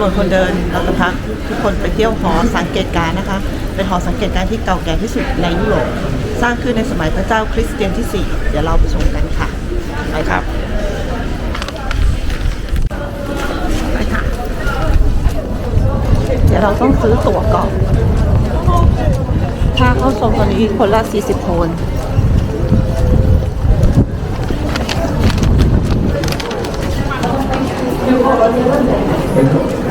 นนคนเดินเราจะพาทุกคนไปเที่ยวหอสังเกตการนะคะ เป็นหอสังเกตการที่เก่าแก่ที่สุดในยุโรปสร้างขึ้นในสมัยพระเจ้าคริสเตียนที่ 4 เดี๋ยวเราไปชมกันค่ะไปครับไปค่ะ เดี๋ยวเราต้องซื้อตั๋วก่อนค่าเข้าชมตอนนี้คนละ 40โพน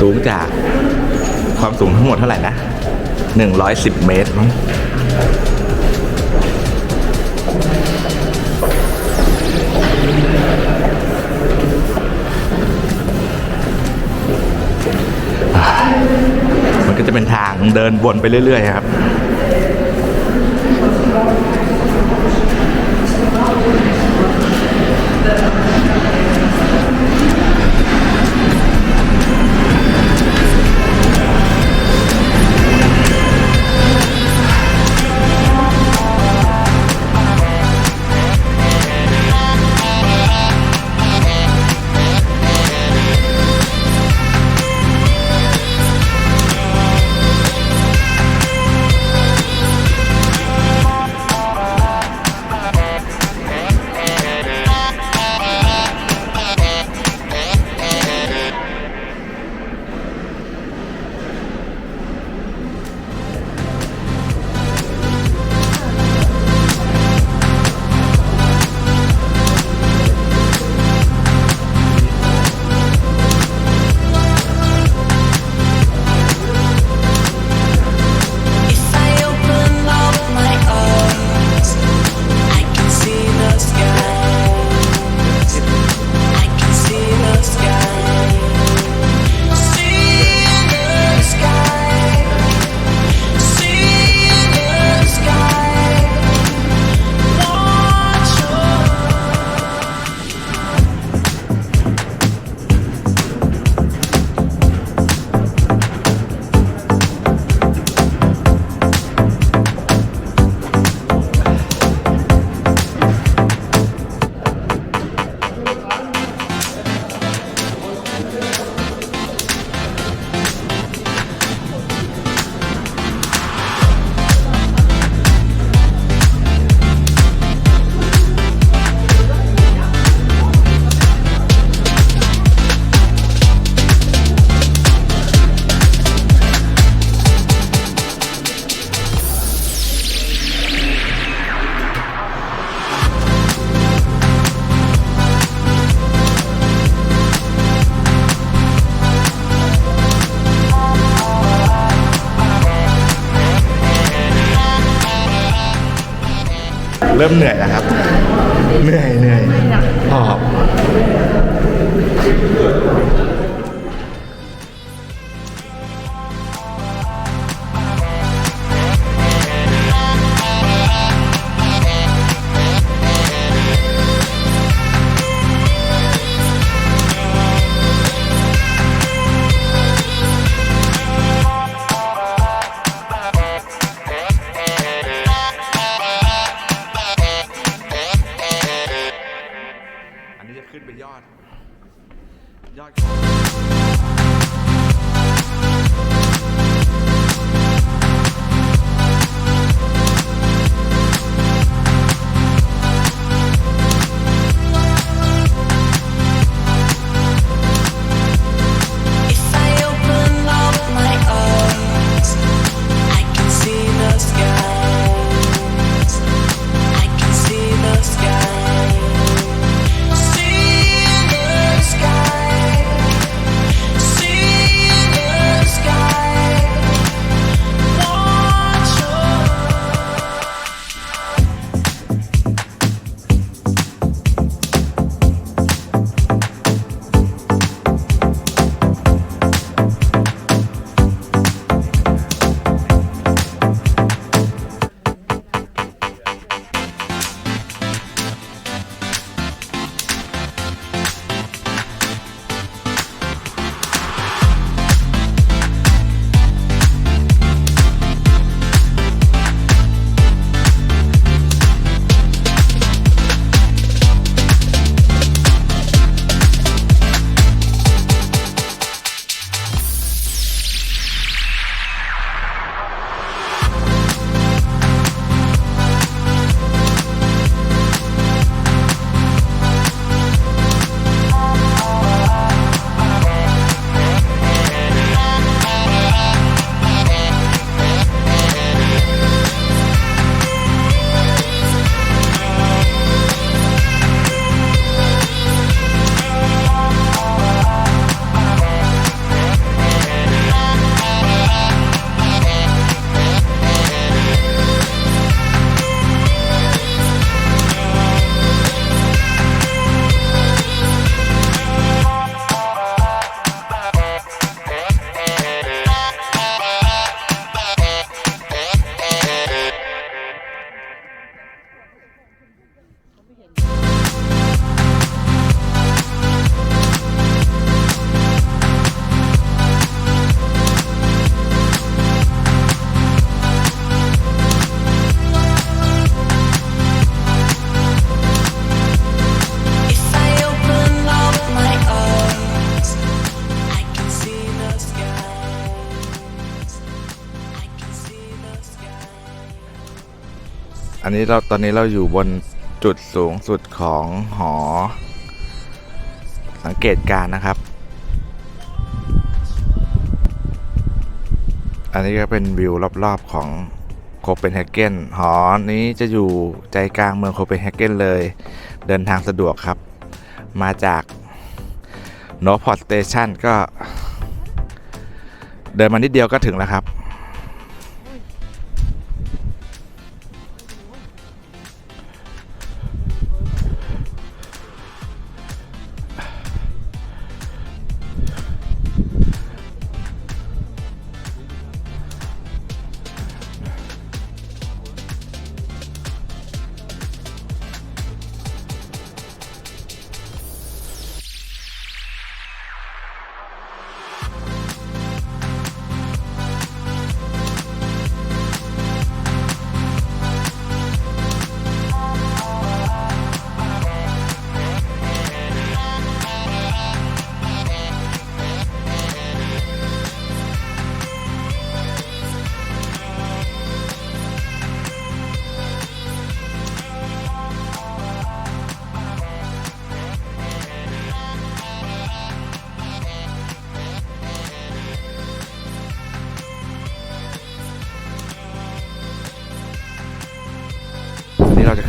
สูงจากความสูงทั้งหมดเท่าไหร่นะ 110 เมตรมั้งมันก็จะเป็นทางเดินวนไปเรื่อยๆครับ เริ่มเหนื่อยแล้วครับ เหนื่อยเหนื่อยหอบ ขึ้นไปยอด ยอด อันนี้เราตอนนี้เราอยู่บนจุดสูงสุดของหอ สังเกตการ์นะครับ อันนี้ก็เป็นวิวรอบๆของโคเปนเฮเกนหอนี้จะอยู่ใจกลางเมืองโคเปนเฮเกนเลย เดินทางสะดวกครับ มาจากโนพอร์ตสเตชันก็ เดินมานิดเดียวก็ถึงแล้วครับ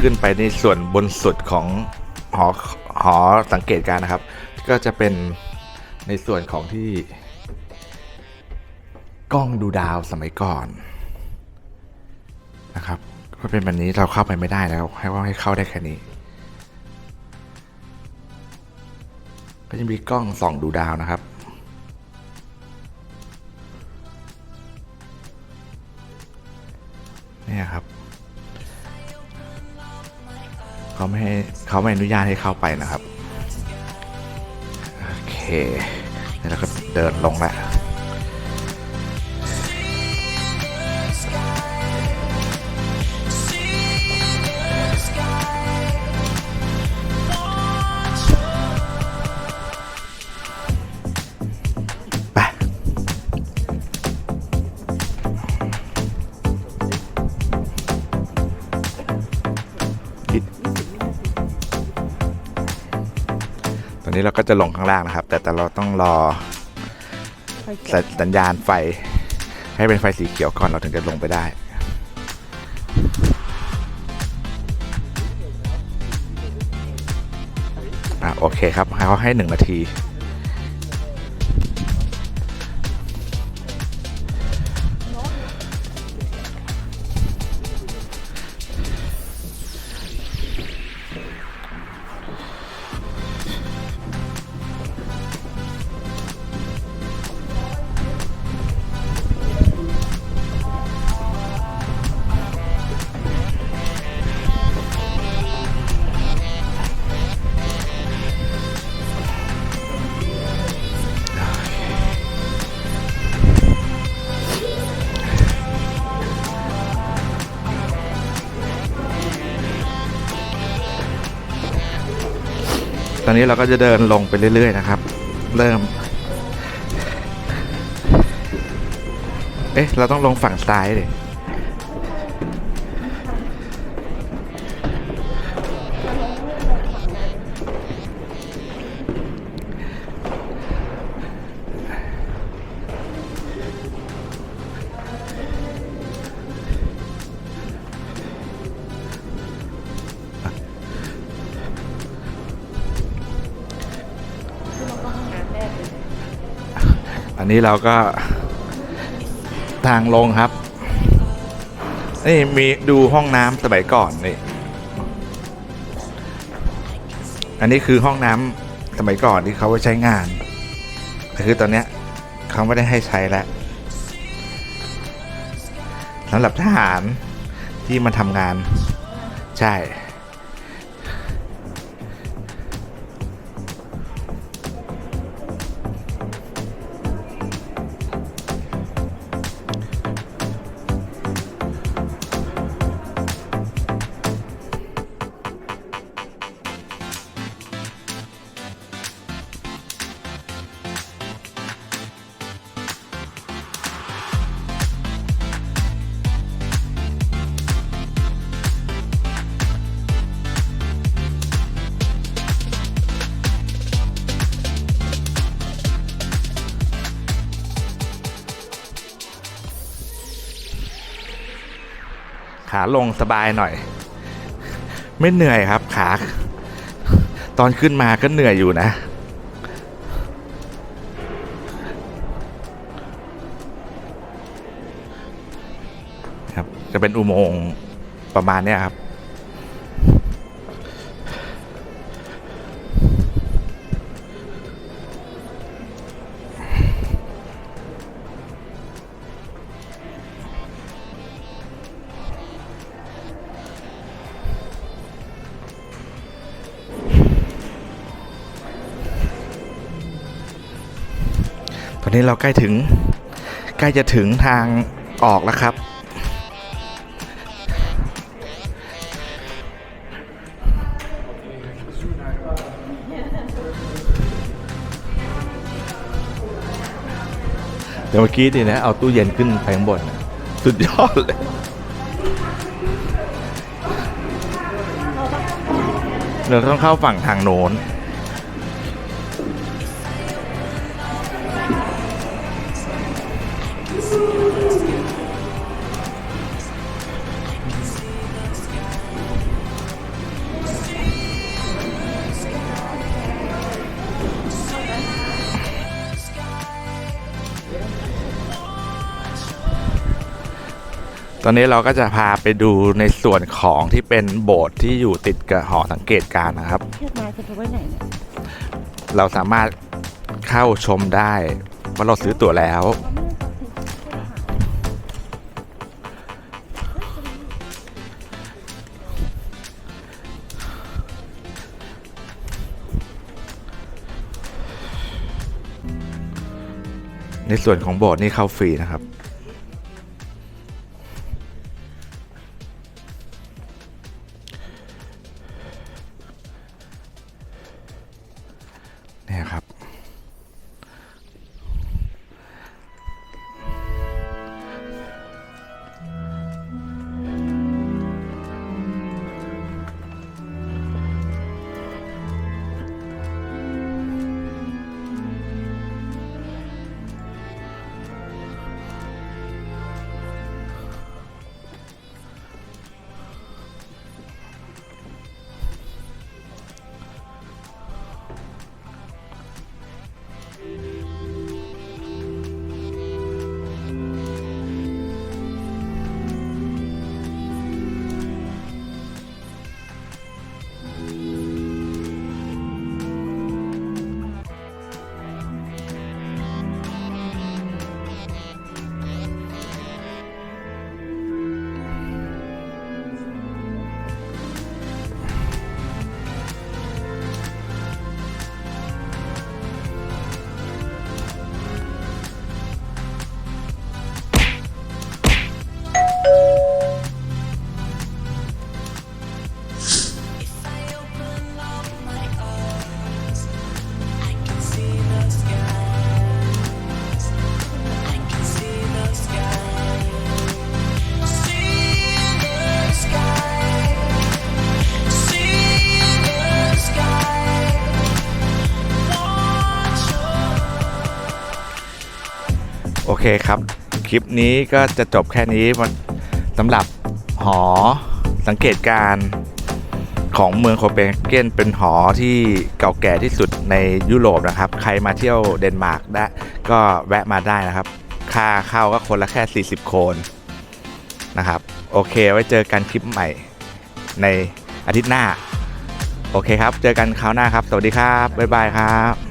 ขึ้นไปในส่วนบนสุดของหอหอสังเกตการนะครับ ก็จะเป็นในส่วนของที่ กล้องดูดาวสมัยก่อนนะครับก็เป็นแบบนี้เราเข้าไปไม่ได้แล้ว ให้ว่าให้เข้าได้แค่นี้ ก็จะมีกล้องส่องดูดาวนะครับเนี่ยครับ เขาไม่ให้เขาไม่อนุญาตให้เข้าไปนะครับ โอเคแล้วก็เดินลงแล้ว นนี้เราก็จะลงข้างล่างนะครับ แต่แต่เราต้องรอสัญสัญญาณไฟ ให้เป็นไฟสีเขียวก่อนเราถึงจะลงไปได้ อะโอเคครับให้เขาให้หนึ่งนาที นี้เราก็จะเดินลงไปเรื่อย ๆ นะครับ เริ่ม เอ๊ะ เราต้องลงฝั่งซ้ายเลย นี้เราก็ทางลงครับ นี่มีดูห้องน้ำสมัยก่อนนี่ อันนี้คือห้องน้ำสมัยก่อนที่เขาไว้ใช้งาน แต่คือตอนเนี้ยเขาไม่ได้ให้ใช้แล้วสำหรับทหารที่มาทำงาน ใช่ ขาลงสบายหน่อย ไม่เหนื่อยครับขา ตอนขึ้นมาก็เหนื่อยอยู่นะครับจะเป็นอุโมงค์ประมาณนี้ครับ อนนี้เราใกล้ถึง ใกล้จะถึงทางออกแล้วครับ เดี๋ยวเมื่อกี้ดีนะ เอาตู้เย็นขึ้นไปข้างบน สุดยอดเลยเราต้องเข้าฝั่งทางโน้น อนนี้เราก็จะพาไปดูในส่วนของที่เป็นโบสถ์ที่อยู่ติดกับหอสังเกตการณ์นะครับเทียบมาจะไปไว้ไหนเนี่ยเราสามารถเข้าชมได้ว่าเราซื้อตั๋วแล้ว ในส่วนของโบสถ์นี่เข้าฟรีนะครับ เนี่ยครับ โอเคครับ คลิปนี้ก็จะจบแค่นี้สำหรับหอสังเกตการณ์ของเมืองโคเปนเฮเกนเป็นหอที่เก่าแก่ที่สุดในยุโรปนะครับ ใครมาเที่ยวเดนมาร์กได้ก็แวะมาได้นะครับ ค่าเข้าก็คนละแค่ 40 โคนนะครับ โอเคไว้เจอกันคลิปใหม่ในอาทิตย์หน้า โอเคครับ เจอกันคราวหน้าครับ สวัสดีครับ บ๊ายบายครับ